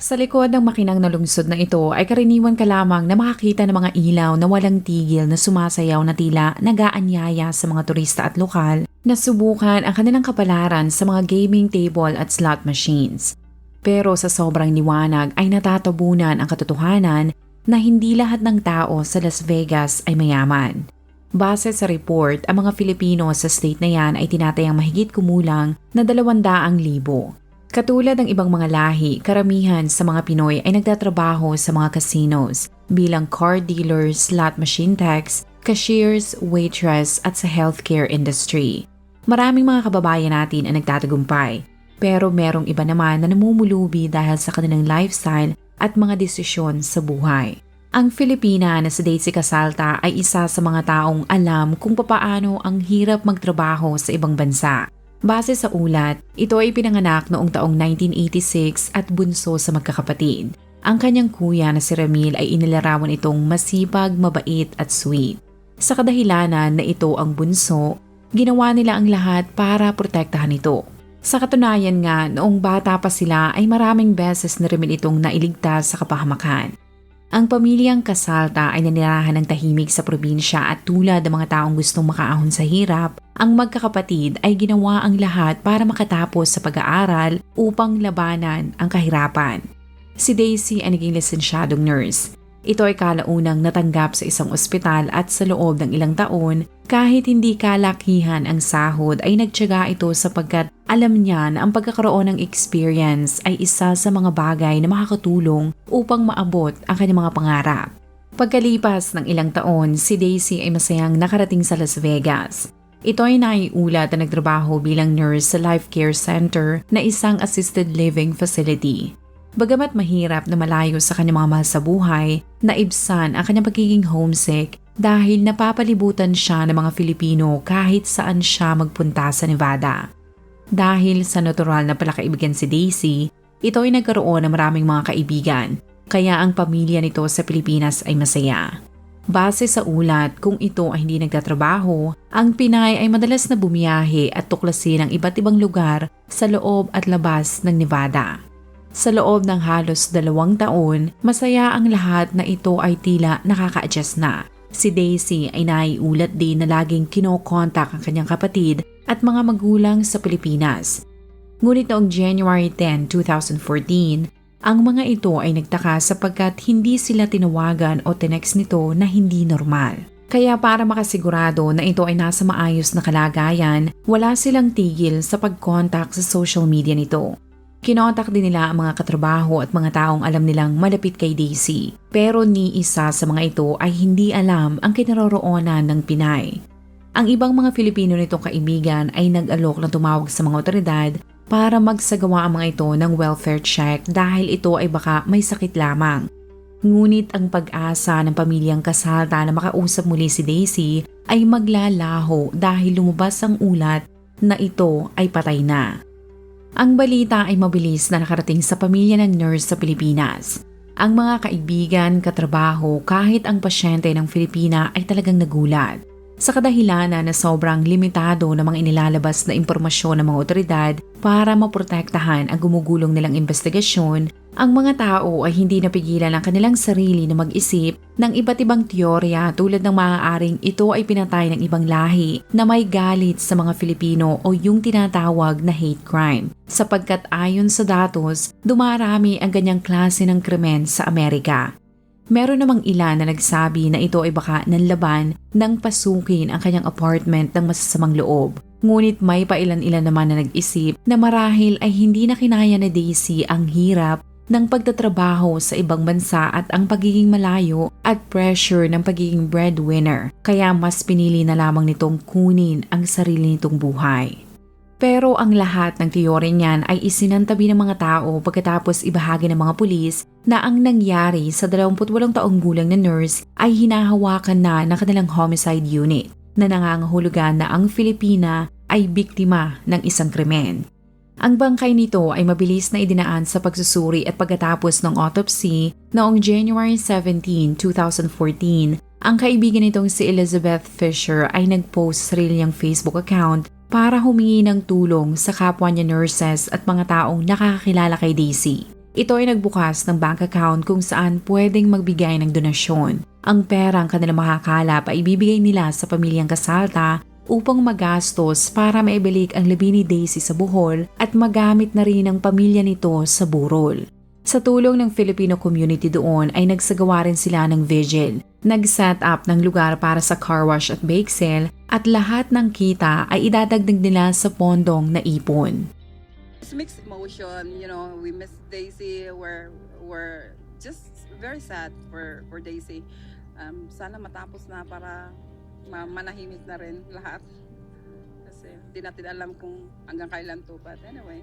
Sa likod ng makinang nalungsod na ito ay karaniwan ka lamang na makakita ng mga ilaw na walang tigil na sumasayaw na tila nagaanyaya sa mga turista at lokal na subukan ang kanilang kapalaran sa mga gaming table at slot machines. Pero sa sobrang liwanag ay natatabunan ang katotohanan na hindi lahat ng tao sa Las Vegas ay mayaman. Base sa report, ang mga Filipino sa state na yan ay tinatayang mahigit kumulang na 200,000. Katulad ng ibang mga lahi, karamihan sa mga Pinoy ay nagtatrabaho sa mga casinos bilang car dealers, slot machine techs, cashiers, waitress at sa healthcare industry. Maraming mga kababayan natin ang nagtatagumpay, pero merong iba naman na namumulubi dahil sa kanilang lifestyle at mga desisyon sa buhay. Ang Filipina na si Daisy Casalta ay isa sa mga taong alam kung papaano ang hirap magtrabaho sa ibang bansa Base sa ulat, ito ay pinanganak noong taong 1986 at bunso sa magkakapatid. Ang kanyang kuya na si Ramil ay inilarawan itong masipag, mabait at sweet. Sa kadahilanan na ito ang bunso, ginawa nila ang lahat para protektahan ito. Sa katunayan nga, noong bata pa sila ay maraming beses na Ramil itong nailigtas sa kapahamakan. Ang pamilyang Kasalta ay nanirahan ng tahimik sa probinsya at tulad ng mga taong gustong makaahon sa hirap, ang magkakapatid ay ginawa ang lahat para makatapos sa pag-aaral upang labanan ang kahirapan. Si Daisy ay naging lisensyadong nurse ito ay kalaunang natanggap sa isang ospital at sa loob ng ilang taon kahit hindi kalakihan ang sahod ay nagtyaga ito sapagkat alam niya na ang pagkakaroon ng experience ay isa sa mga bagay na makakatulong upang maabot ang kanyang mga pangarap. Pagkalipas ng ilang taon, si Daisy ay masayang nakarating sa Las Vegas. Ito ay naiulat na nagtrabaho bilang nurse sa Life Care Center na isang assisted living facility. Bagamat mahirap na malayo sa kanyang mga mahal sa buhay, naibsan ang kanyang pagiging homesick dahil napapalibutan siya ng mga Filipino kahit saan siya magpunta sa Nevada. Dahil sa natural na palakaibigan si Daisy, ito ay nagkaroon ng maraming mga kaibigan, kaya ang pamilya nito sa Pilipinas ay masaya. Base sa ulat, kung ito ay hindi nagtatrabaho, ang Pinay ay madalas na bumiyahe at tuklasin ang iba't ibang lugar sa loob at labas ng Nevada. Sa loob ng halos dalawang taon, masaya ang lahat na ito ay tila nakaka-adjust na. Si Daisy ay naiulat din na laging kinokontak ang kanyang kapatid at mga magulang sa Pilipinas. Ngunit noong January 10, 2014, ang mga ito ay nagtaka sapagkat hindi sila tinawagan o tinext nito na hindi normal. Kaya para makasigurado na ito ay nasa maayos na kalagayan, wala silang tigil sa pag-contact sa social media nito. Kinontak din nila ang mga katrabaho at mga taong alam nilang malapit kay Daisy. Pero ni isa sa mga ito ay hindi alam ang kinaroroonan ng Pinay. Ang ibang mga Filipino nitong kaibigan ay nag-alok ng tumawag sa mga otoridad para magsagawa ang mga ito ng welfare check dahil ito ay baka may sakit lamang. Ngunit ang pag-asa ng pamilyang kasalta na makausap muli si Daisy ay maglalaho dahil lumabas ang ulat na ito ay patay na. Ang balita ay mabilis na nakarating sa pamilya ng nurse sa Pilipinas. Ang mga kaibigan, katrabaho, kahit ang pasyente ng Filipina ay talagang nagulat. Sa kadahilanan na sobrang limitado ng mga inilalabas na impormasyon ng mga otoridad para maprotektahan ang gumugulong nilang investigasyon, ang mga tao ay hindi napigilan ang kanilang sarili na mag-isip ng iba't ibang teorya tulad ng maaaring ito ay pinatay ng ibang lahi na may galit sa mga Filipino o yung tinatawag na hate crime. Sapagkat ayon sa datos, dumarami ang ganyang klase ng krimen sa Amerika. Meron namang ilan na nagsabi na ito ay baka nanlaban nang pasukin ang kanyang apartment ng masasamang loob. Ngunit may pailan-ilan naman na nag-isip na marahil ay hindi na kinaya na Daisy ang hirap ng pagtatrabaho sa ibang bansa at ang pagiging malayo at pressure ng pagiging breadwinner. Kaya mas pinili na lamang nitong kunin ang sarili nitong buhay. Pero ang lahat ng teorya niyan ay isinantabi ng mga tao pagkatapos ibahagi ng mga pulis na ang nangyari sa 28 taong gulang na nurse ay hinahawakan na ng kanilang homicide unit na nangangahulugan na ang Filipina ay biktima ng isang krimen. Ang bangkay nito ay mabilis na idinaan sa pagsusuri at pagkatapos ng autopsy noong January 17, 2014, ang kaibigan nitong si Elizabeth Fisher ay nag-post sa sarili niyang Facebook account para humingi ng tulong sa kapwa niya nurses at mga taong nakakakilala kay Daisy. Ito ay nagbukas ng bank account kung saan pwedeng magbigay ng donasyon. Ang perang kanilang makakalap ay ibibigay nila sa pamilyang kasalta upang magastos para maibalik ang labi ni Daisy sa Bohol at magamit na rin ang pamilya nito sa Burol. Sa tulong ng Filipino community doon ay nagsagawa rin sila ng vigil. Nag-set up ng lugar para sa car wash at bake sale at lahat ng kita ay idadagdag nila sa pondong na ipon. It's mixed emotion, you know, we miss Daisy, we're, we're just very sad for, for Daisy. Um, sana matapos na para manahimik na rin lahat. Kasi di natin alam kung hanggang kailan to. But anyway,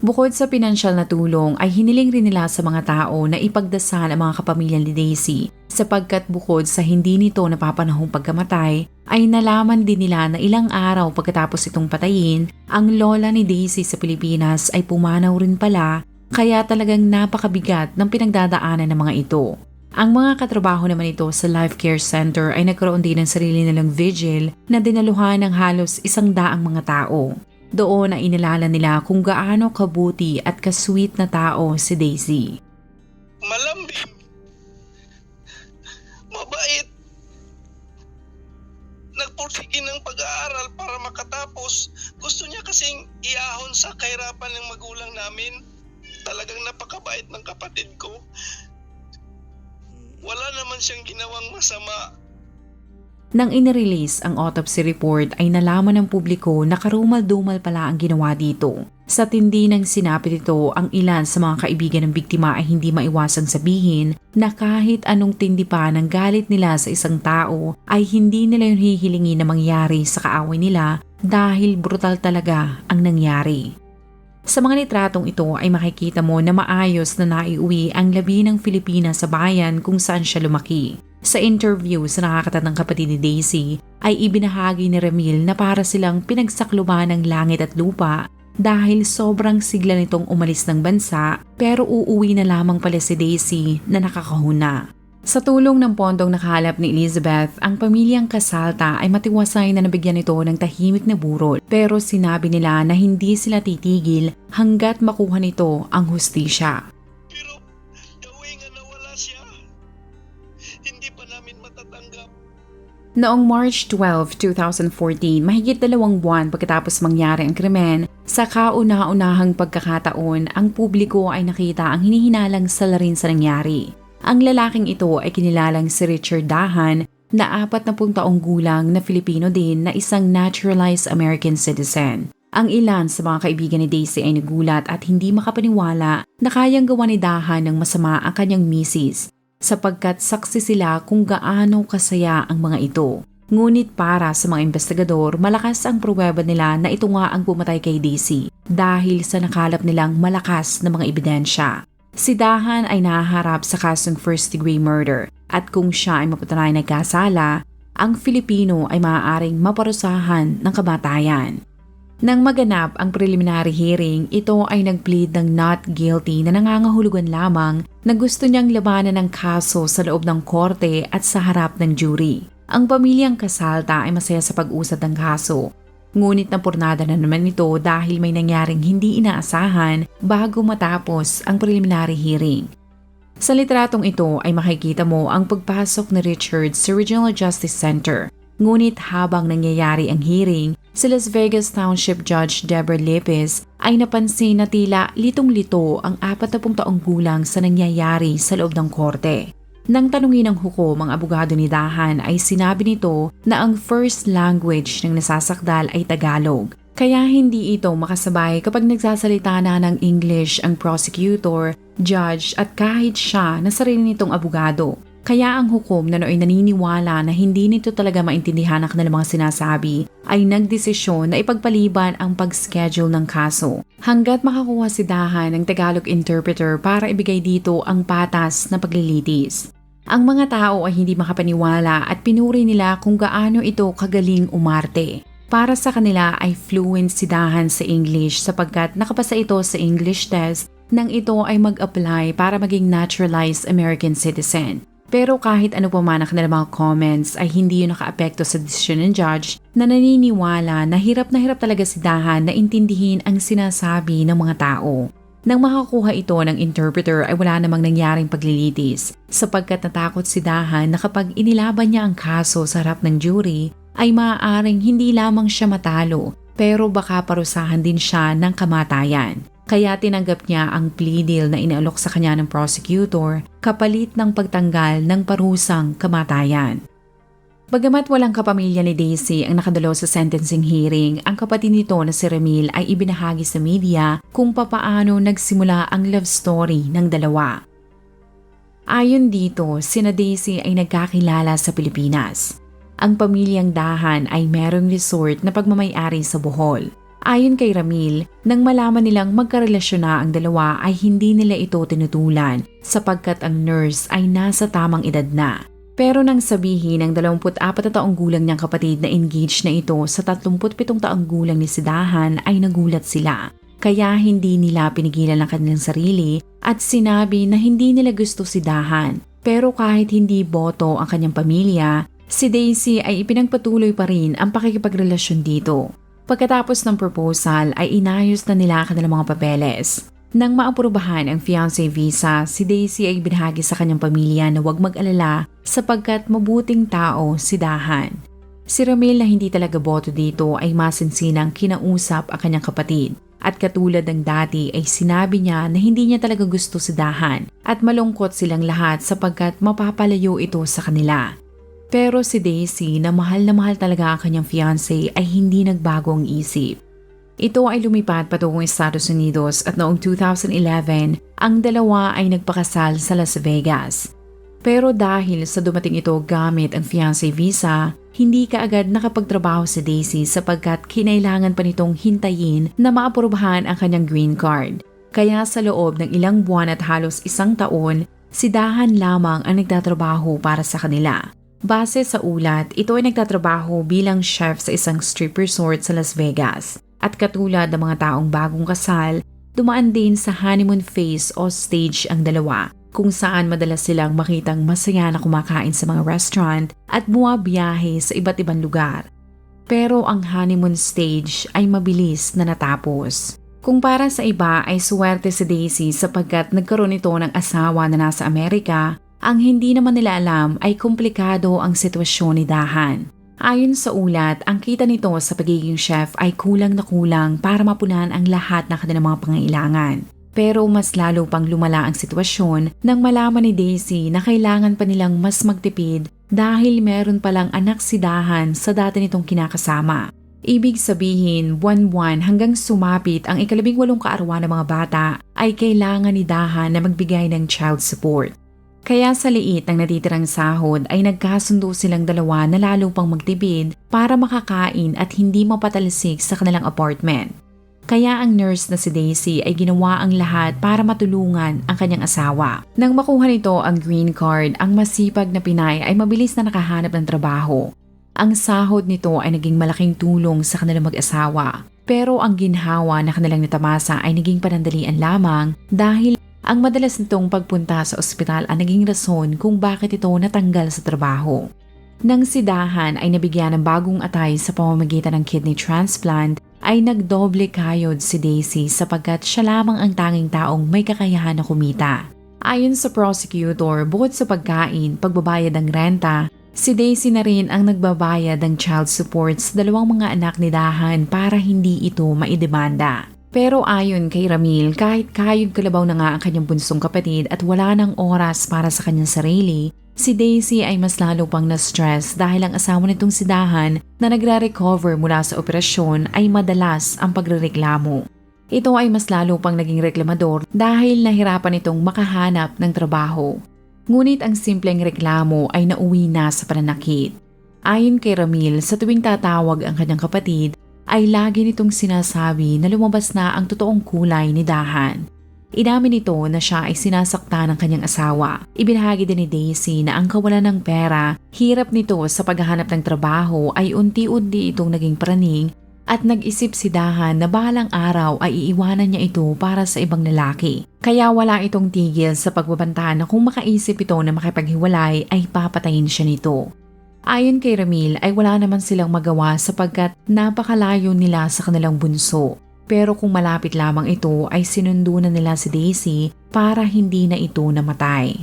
Bukod sa pinansyal na tulong ay hiniling rin nila sa mga tao na ipagdasal ang mga kapamilya ni Daisy sapagkat bukod sa hindi nito napapanahong pagkamatay ay nalaman din nila na ilang araw pagkatapos itong patayin ang lola ni Daisy sa Pilipinas ay pumanaw rin pala kaya talagang napakabigat ng pinagdadaanan ng mga ito. Ang mga katrabaho naman ito sa Life Care Center ay nagkaroon din ng sarili nilang vigil na dinaluhan ng halos isang daang mga tao. Doon ay inilala nila kung gaano kabuti at kasweet na tao si Daisy. malambing, mabait, nagpursige ng pag-aaral para makatapos. Gusto niya kasing iahon sa kahirapan ng magulang namin. Talagang napakabait ng kapatid ko. Wala naman siyang ginawang masama. Nang inirelease ang autopsy report ay nalaman ng publiko na karumal-dumal pala ang ginawa dito. Sa tindi ng sinapit ito, ang ilan sa mga kaibigan ng biktima ay hindi maiwasang sabihin na kahit anong tindi pa ng galit nila sa isang tao ay hindi nila yun hihilingin na mangyari sa kaaway nila dahil brutal talaga ang nangyari. Sa mga litratong ito ay makikita mo na maayos na naiuwi ang labi ng Filipina sa bayan kung saan siya lumaki. Sa interview sa nakakatatang kapatid ni Daisy ay ibinahagi ni Ramil na para silang pinagsakluban ng langit at lupa dahil sobrang sigla nitong umalis ng bansa pero uuwi na lamang pala si Daisy na nakakahuna. Sa tulong ng pondong nakalap ni Elizabeth, ang pamilyang Kasalta ay matiwasay na nabigyan ito ng tahimik na burol pero sinabi nila na hindi sila titigil hanggat makuha nito ang hustisya. Pero gawin nga nawala siya. Hindi pa namin matatanggap. Noong March 12, 2014, mahigit dalawang buwan pagkatapos mangyari ang krimen, sa kauna-unahang pagkakataon, ang publiko ay nakita ang hinihinalang salarin sa nangyari. Ang lalaking ito ay kinilalang si Richard Dahan na apat na taong gulang na Filipino din na isang naturalized American citizen. Ang ilan sa mga kaibigan ni Daisy ay nagulat at hindi makapaniwala na kayang gawa ni Dahan ng masama ang kanyang misis sapagkat saksi sila kung gaano kasaya ang mga ito. Ngunit para sa mga investigador, malakas ang pruweba nila na ito nga ang pumatay kay Daisy dahil sa nakalap nilang malakas na mga ebidensya. Si Dahan ay nahaharap sa kasong first degree murder at kung siya ay mapatunay nagkasala, ang Filipino ay maaaring maparusahan ng kamatayan. Nang maganap ang preliminary hearing, ito ay nagplead ng not guilty na nangangahulugan lamang na gusto niyang labanan ng kaso sa loob ng korte at sa harap ng jury. Ang pamilyang kasalta ay masaya sa pag-usad ng kaso. Ngunit napurnada na naman ito dahil may nangyaring hindi inaasahan bago matapos ang preliminary hearing. Sa litratong ito ay makikita mo ang pagpasok ni Richard sa Regional Justice Center. Ngunit habang nangyayari ang hearing, si Las Vegas Township Judge Deborah Lopez ay napansin na tila litong-lito ang 40 taong gulang sa nangyayari sa loob ng korte. Nang tanungin ng hukom ang abogado ni Dahan ay sinabi nito na ang first language ng nasasakdal ay Tagalog Kaya hindi ito makasabay kapag nagsasalita na ng English ang prosecutor, judge at kahit siya na sarili nitong abogado. Kaya ang hukom na nooy naniniwala na hindi nito talaga maintindihan ang kanilang mga sinasabi ay nagdesisyon na ipagpaliban ang pag-schedule ng kaso hanggat makakuha si Dahan ng Tagalog interpreter para ibigay dito ang patas na paglilitis. Ang mga tao ay hindi makapaniwala at pinuri nila kung gaano ito kagaling umarte. Para sa kanila ay fluent si Dahan sa English sapagkat nakapasa ito sa English test nang ito ay mag-apply para maging naturalized American citizen. Pero kahit ano pa man ang kanilang mga comments ay hindi yun nakaapekto sa desisyon ng judge na naniniwala na hirap na hirap talaga si Dahan na intindihin ang sinasabi ng mga tao. Nang makakuha ito ng interpreter ay wala namang nangyaring paglilitis sapagkat natakot si Dahan na kapag inilaban niya ang kaso sa harap ng jury ay maaaring hindi lamang siya matalo pero baka parusahan din siya ng kamatayan. Kaya tinanggap niya ang plea deal na inaalok sa kanya ng prosecutor kapalit ng pagtanggal ng parusang kamatayan. Bagamat walang kapamilya ni Daisy ang nakadalo sa sentencing hearing, ang kapatid nito na si Ramil ay ibinahagi sa media kung papaano nagsimula ang love story ng dalawa. Ayon dito, sina Daisy ay nagkakilala sa Pilipinas. Ang pamilyang Dahan ay merong resort na pagmamayari sa Bohol. Ayon kay Ramil, nang malaman nilang magkarelasyon na ang dalawa ay hindi nila ito tinutulan sapagkat ang nurse ay nasa tamang edad na. Pero nang sabihin ng 24 na taong gulang niyang kapatid na engaged na ito sa 37 taong gulang ni Sidahan ay nagulat sila. Kaya hindi nila pinigilan ang kanilang sarili at sinabi na hindi nila gusto si Dahan. Pero kahit hindi boto ang kanyang pamilya, si Daisy ay ipinagpatuloy pa rin ang pakikipagrelasyon dito. Pagkatapos ng proposal ay inayos na nila ang kanilang mga papeles. Nang maaprubahan ang fiancé visa, si Daisy ay binahagi sa kanyang pamilya na huwag mag-alala sapagkat mabuting tao si Dahan. Si Ramil na hindi talaga boto dito ay masinsinang kinausap ang kanyang kapatid. At katulad ng dati ay sinabi niya na hindi niya talaga gusto si Dahan at malungkot silang lahat sapagkat mapapalayo ito sa kanila. Pero si Daisy na mahal na mahal talaga ang kanyang fiancé ay hindi nagbago ang isip. Ito ay lumipat patungong Estados Unidos at noong 2011, ang dalawa ay nagpakasal sa Las Vegas. Pero dahil sa dumating ito gamit ang fiancé visa, hindi kaagad nakapagtrabaho si Daisy sapagkat kinailangan pa nitong hintayin na maaprubahan ang kanyang green card. Kaya sa loob ng ilang buwan at halos isang taon, si Dahan lamang ang nagtatrabaho para sa kanila. Base sa ulat, ito ay nagtatrabaho bilang chef sa isang strip resort sa Las Vegas. At katulad ng mga taong bagong kasal, dumaan din sa honeymoon phase o stage ang dalawa kung saan madalas silang makitang masaya na kumakain sa mga restaurant at buwabiyahe sa iba't ibang lugar. Pero ang honeymoon stage ay mabilis na natapos. Kung para sa iba ay suwerte si Daisy sapagkat nagkaroon ito ng asawa na nasa Amerika, ang hindi naman nila alam ay komplikado ang sitwasyon ni Dahan. Ayon sa ulat, ang kita nito sa pagiging chef ay kulang na kulang para mapunan ang lahat ng kanilang mga pangailangan. Pero mas lalo pang lumala ang sitwasyon nang malaman ni Daisy na kailangan pa nilang mas magtipid dahil meron palang anak si Dahan sa dati nitong kinakasama. Ibig sabihin, buwan-buwan hanggang sumapit ang ikalabing walong kaarawan ng mga bata ay kailangan ni Dahan na magbigay ng child support. Kaya sa liit ng natitirang sahod ay nagkasundo silang dalawa na lalo pang magtipid para makakain at hindi mapatalsik sa kanilang apartment. Kaya ang nurse na si Daisy ay ginawa ang lahat para matulungan ang kanyang asawa. Nang makuha nito ang green card, ang masipag na Pinay ay mabilis na nakahanap ng trabaho. Ang sahod nito ay naging malaking tulong sa kanilang mag-asawa. Pero ang ginhawa na kanilang natamasa ay naging panandalian lamang dahil ang madalas nitong pagpunta sa ospital ang naging rason kung bakit ito natanggal sa trabaho. Nang si Dahan ay nabigyan ng bagong atay sa pamamagitan ng kidney transplant, ay nagdoble kayod si Daisy sapagkat siya lamang ang tanging taong may kakayahan na kumita. Ayon sa prosecutor, bukod sa pagkain, pagbabayad ng renta, si Daisy na rin ang nagbabayad ng child support sa dalawang mga anak ni Dahan para hindi ito maidemanda. Pero ayon kay Ramil, kahit kayod kalabaw na nga ang kanyang bunsong kapatid at wala ng oras para sa kanyang sarili, si Daisy ay mas lalo pang na-stress dahil ang asawa nitong si Dahan na nagre-recover mula sa operasyon ay madalas ang pagrereklamo. Ito ay mas lalo pang naging reklamador dahil nahirapan itong makahanap ng trabaho. Ngunit ang simpleng reklamo ay nauwi na sa pananakit. Ayon kay Ramil, sa tuwing tatawag ang kanyang kapatid, ay lagi nitong sinasabi na lumabas na ang totoong kulay ni Dahan. Inamin nito na siya ay sinasakta ng kanyang asawa. Ibinahagi din ni Daisy na ang kawalan ng pera, hirap nito sa paghahanap ng trabaho ay unti-unti itong naging praning at nag-isip si Dahan na balang araw ay iiwanan niya ito para sa ibang lalaki. Kaya wala itong tigil sa pagbabanta na kung makaisip ito na makipaghiwalay ay papatayin siya nito. Ayon kay Ramil ay wala naman silang magawa sapagkat napakalayo nila sa kanilang bunso. Pero kung malapit lamang ito ay sinundo na nila si Daisy para hindi na ito namatay.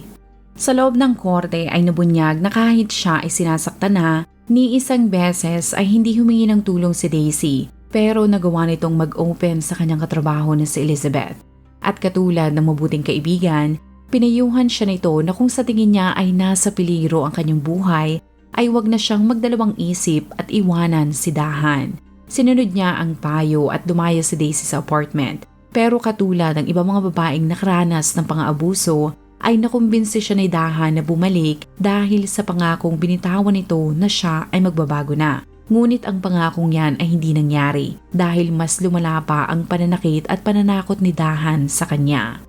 Sa loob ng korte ay nabunyag na kahit siya ay sinasaktan na, ni isang beses ay hindi humingi ng tulong si Daisy pero nagawa nitong mag-open sa kanyang katrabaho na si Elizabeth. At katulad ng mabuting kaibigan, pinayuhan siya nito na kung sa tingin niya ay nasa peligro ang kanyang buhay ay wag na siyang magdalawang isip at iwanan si Dahan. Sinunod niya ang payo at dumaya si Daisy sa apartment. Pero katulad ng iba mga babaeng nakaranas ng pang-aabuso, ay nakumbinsi siya ni Dahan na bumalik dahil sa pangakong binitawan nito na siya ay magbabago na. Ngunit ang pangakong yan ay hindi nangyari dahil mas lumala pa ang pananakit at pananakot ni Dahan sa kanya.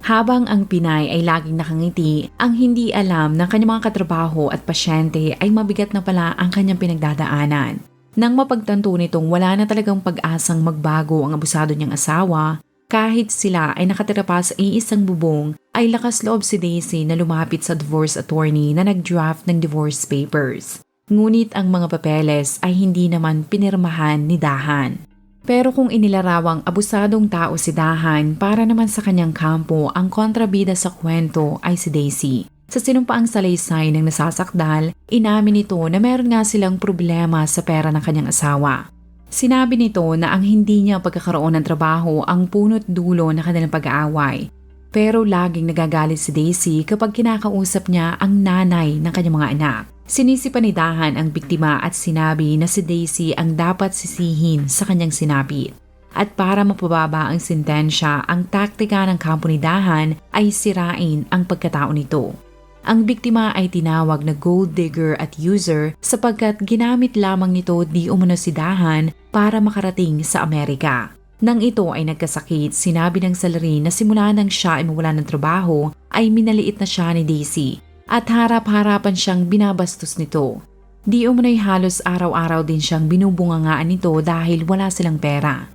Habang ang Pinay ay laging nakangiti, ang hindi alam ng kanyang mga katrabaho at pasyente ay mabigat na pala ang kanyang pinagdadaanan. Nang mapagtanto nitong wala na talagang pag-asang magbago ang abusado niyang asawa, kahit sila ay nakatira pa sa iisang bubong, ay lakas loob si Daisy na lumapit sa divorce attorney na nag-draft ng divorce papers. Ngunit ang mga papeles ay hindi naman pinirmahan ni Dahan. Pero kung inilarawang abusadong tao si Dahan para naman sa kanyang kampo, ang kontrabida sa kwento ay si Daisy. Sa sinumpaang salaysay ng nasasakdal, inamin nito na meron nga silang problema sa pera ng kanyang asawa. Sinabi nito na ang hindi niya pagkakaroon ng trabaho ang punot dulo ng kanilang pag-aaway. Pero laging nagagalit si Daisy kapag kinakausap niya ang nanay ng kanyang mga anak. Sinisipanidahan ang biktima at sinabi na si Daisy ang dapat sisihin sa kanyang sinapit. At para mapababa ang sentensya, ang taktika ng kampo ni Dahan ay sirain ang pagkatao nito. Ang biktima ay tinawag na gold digger at user sapagkat ginamit lamang nito di umano si Dahan para makarating sa Amerika. Nang ito ay nagkasakit, sinabi ng salarin na simula nang siya ay mawala ng trabaho ay minaliit na siya ni Daisy at harap-harapan siyang binabastos nito. Di umano'y halos araw-araw din siyang binubungangaan nito dahil wala silang pera.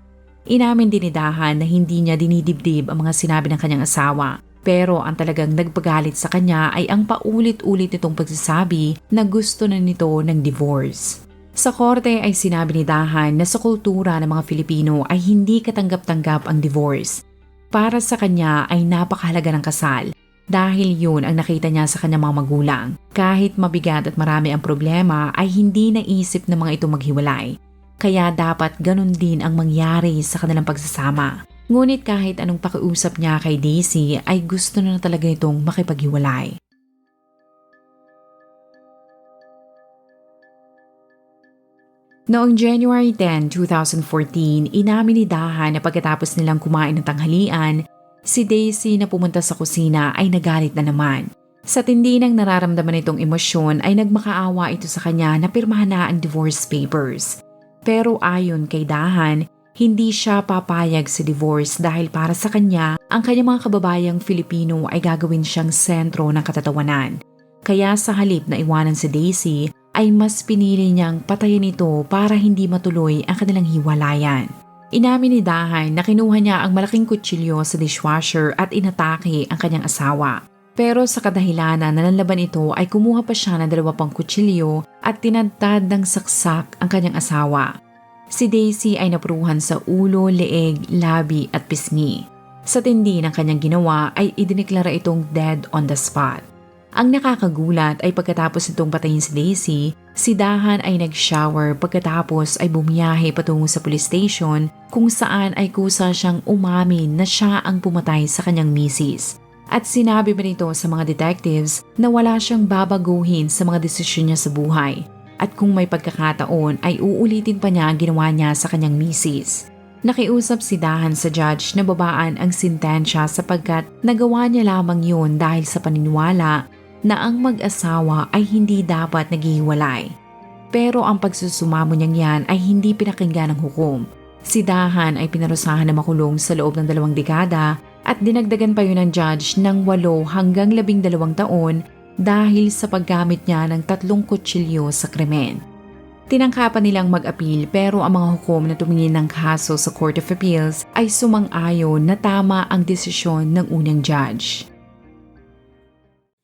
Inamin din ni Dahan na hindi niya dinidibdib ang mga sinabi ng kanyang asawa. Pero ang talagang nagpagalit sa kanya ay ang paulit-ulit nitong pagsasabi na gusto na nito ng divorce. Sa korte ay sinabi ni Dahan na sa kultura ng mga Filipino ay hindi katanggap-tanggap ang divorce. Para sa kanya ay napakahalaga ng kasal dahil yun ang nakita niya sa kanyang mga magulang. Kahit mabigat at marami ang problema ay hindi naisip ng mga ito maghiwalay. Kaya dapat ganun din ang mangyari sa kanilang pagsasama. Ngunit kahit anong pakiusap niya kay Daisy ay gusto na talaga itong makipaghiwalay. Noong January 10, 2014, inamin ni Dahan na pagkatapos nilang kumain ng tanghalian, si Daisy na pumunta sa kusina ay nagalit na naman. Sa tindi ng nararamdaman nitong emosyon ay nagmakaawa ito sa kanya na pirmahan na ang divorce papers. Pero ayon kay Dahan, hindi siya papayag sa divorce dahil para sa kanya, ang kanyang mga kababayang Filipino ay gagawin siyang sentro ng katatawanan. Kaya sa halip na iwanan si Daisy, ay mas pinili niyang patayin ito para hindi matuloy ang kanilang hiwalayan. Inamin ni Dahan na kinuha niya ang malaking kutsilyo sa dishwasher at inatake ang kanyang asawa. Pero sa kadahilanan na nanlaban ito ay kumuha pa siya ng dalawa pang kutsilyo at tinadtad ng saksak ang kanyang asawa. Si Daisy ay napruhan sa ulo, leeg, labi at pisngi. Sa tindi ng kanyang ginawa ay idineklara itong dead on the spot. Ang nakakagulat ay pagkatapos nitong patayin si Daisy, si Dahan ay nag-shower pagkatapos ay bumiyahe patungo sa police station kung saan ay kusa siyang umamin na siya ang pumatay sa kanyang misis. At sinabi ba nito sa mga detectives na wala siyang babaguhin sa mga desisyon niya sa buhay. At kung may pagkakataon ay uulitin pa niya ang ginawa niya sa kanyang misis. Nakiusap si Dahan sa judge na babaan ang sintensya sapagkat nagawa niya lamang yun dahil sa paniniwala na ang mag-asawa ay hindi dapat naghihiwalay. Pero ang pagsusumamo niyang yan ay hindi pinakinggan ng hukom. Si Dahan ay pinarusahan na makulong sa loob ng dalawang dekada at dinagdagan pa yun ng judge ng 8 hanggang 12 taon dahil sa paggamit niya ng tatlong kutsilyo sa krimen. Tinangkapan nilang mag-appeal pero ang mga hukom na tumingin ng kaso sa Court of Appeals ay sumang-ayon na tama ang desisyon ng unang judge.